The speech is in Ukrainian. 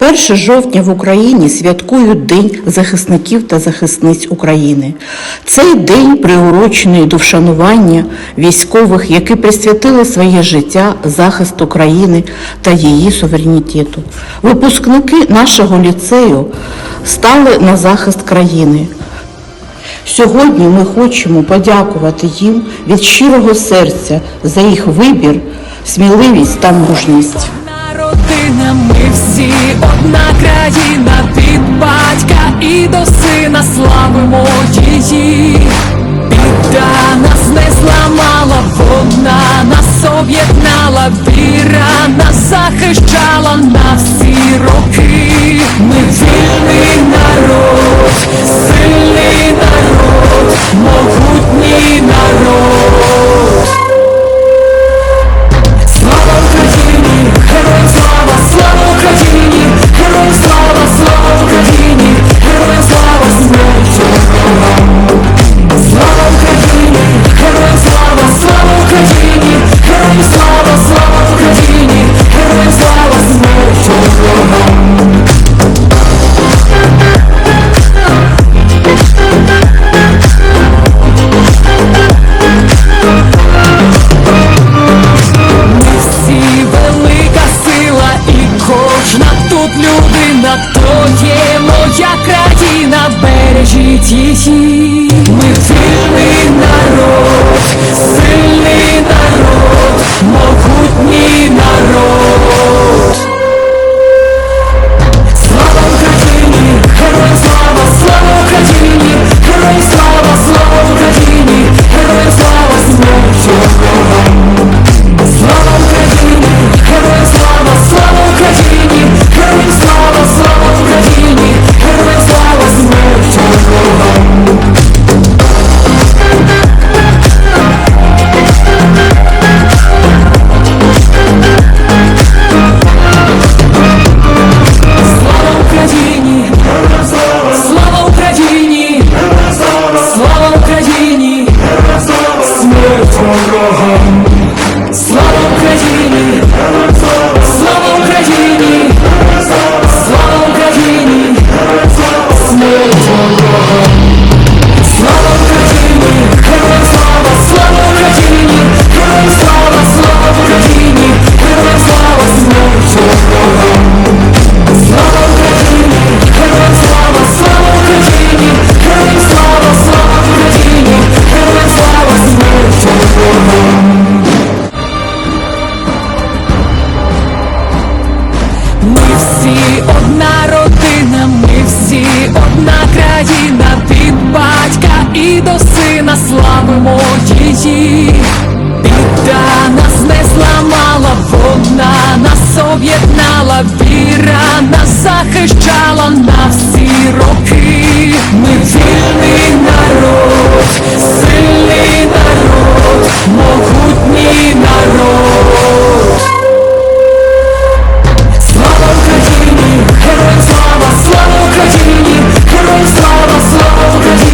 1 жовтня в Україні святкують День захисників та захисниць України. Цей день приурочений до вшанування військових, які присвятили своє життя захисту країни та її суверенітету. Випускники нашого ліцею стали на захист країни. Сьогодні ми хочемо подякувати їм від щирого серця за їх вибір, сміливість та мужність. Одна ми всі одна країна від батька і до сина славимо її. Біда нас не зламала, вона нас об'єднала, віра нас захищала на всі роки. Ми бережіть її. alcohol світі, біда нас не зламала, вона нас об'єднала, віра нас захищала на всі роки, ми вільний народ.